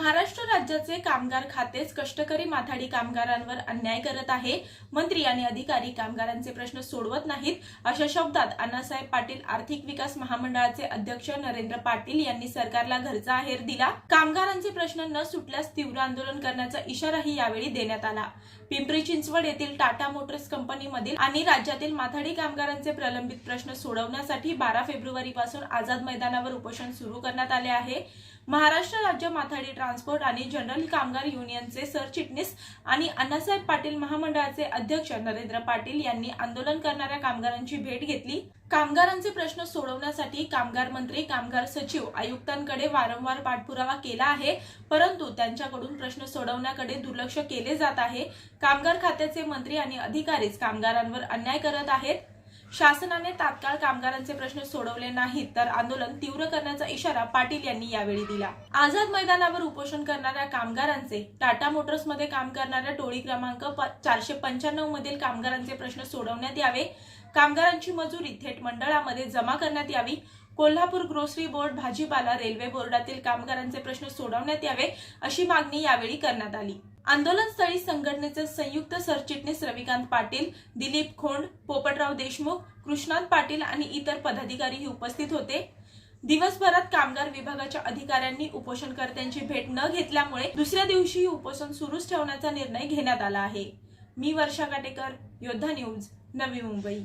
महाराष्ट्र राज्याचे कामगार खातेच कष्टकरी माथाडी कामगारांवर अन्याय करत आहे. मंत्री आणि अधिकारी कामगारांचे प्रश्न सोडवत नाहीत अशा शब्दात अण्णासाहेब पाटील आर्थिक विकास महामंडळाचे अध्यक्ष नरेंद्र पाटील यांनी सरकारला घरचा आहेर दिला. कामगारांचे प्रश्न न सुटल्यास तीव्र आंदोलन करण्याचा इशाराही यावेळी देण्यात आला. पिंपरी चिंचवड येथील टाटा मोटर्स कंपनीमधील आणि राज्यातील माथाडी कामगारांचे प्रलंबित प्रश्न सोडवण्यासाठी बारा फेब्रुवारी पासून आझाद मैदानावर उपोषण सुरू करण्यात आले आहे. महाराष्ट्र राज्य माथाडी ट्रान्सपोर्ट आणि जनरल कामगार युनियनचे सरचिटणीस आणि अण्णासाहेब पाटील महामंडळाचे अध्यक्ष नरेंद्र पाटील यांनी आंदोलन करणाऱ्या कामगारांची भेट घेतली. कामगारांचे प्रश्न सोडवण्यासाठी कामगार मंत्री कामगार सचिव आयुक्तांकडे वारंवार पाठपुरावा केला आहे परंतु त्यांच्याकडून प्रश्न सोडवण्याकडे दुर्लक्ष केले जात आहे. कामगार खात्याचे मंत्री आणि अधिकारीच कामगारांवर अन्याय करत आहेत. शासनाने तात्काळ कामगारांचे प्रश्न सोडवले नाहीत तर आंदोलन तीव्र करण्याचा इशारा पाटील यांनी यावेळी दिला. आझाद मैदानावर उपोषण करणाऱ्या कामगारांचे टाटा मोटर्समध्ये काम करणाऱ्या टोळी क्रमांक चारशे पंच्याण्णव मधील कामगारांचे प्रश्न सोडवण्यात यावे कामगारांची मजुरी थेट मंडळामध्ये जमा करण्यात यावी कोल्हापूर ग्रोसरी बोर्ड भाजीपाला रेल्वे बोर्डातील कामगारांचे प्रश्न सोडवण्यात यावे अशी मागणी यावेळी करण्यात आली. आंदोलनस्थळी संघटनेचे संयुक्त सरचिटणीस रविकांत पाटील दिलीप खोंड पोपटराव देशमुख कृष्णांत पाटील आणि इतर पदाधिकारीही उपस्थित होते. दिवसभरात कामगार विभागाच्या अधिकाऱ्यांनी उपोषणकर्त्यांची भेट न घेतल्यामुळे दुसऱ्या दिवशीही उपोषण सुरूच ठेवण्याचा निर्णय घेण्यात आला आहे. मी वर्षा काटेकर योद्धा न्यूज नवी मुंबई.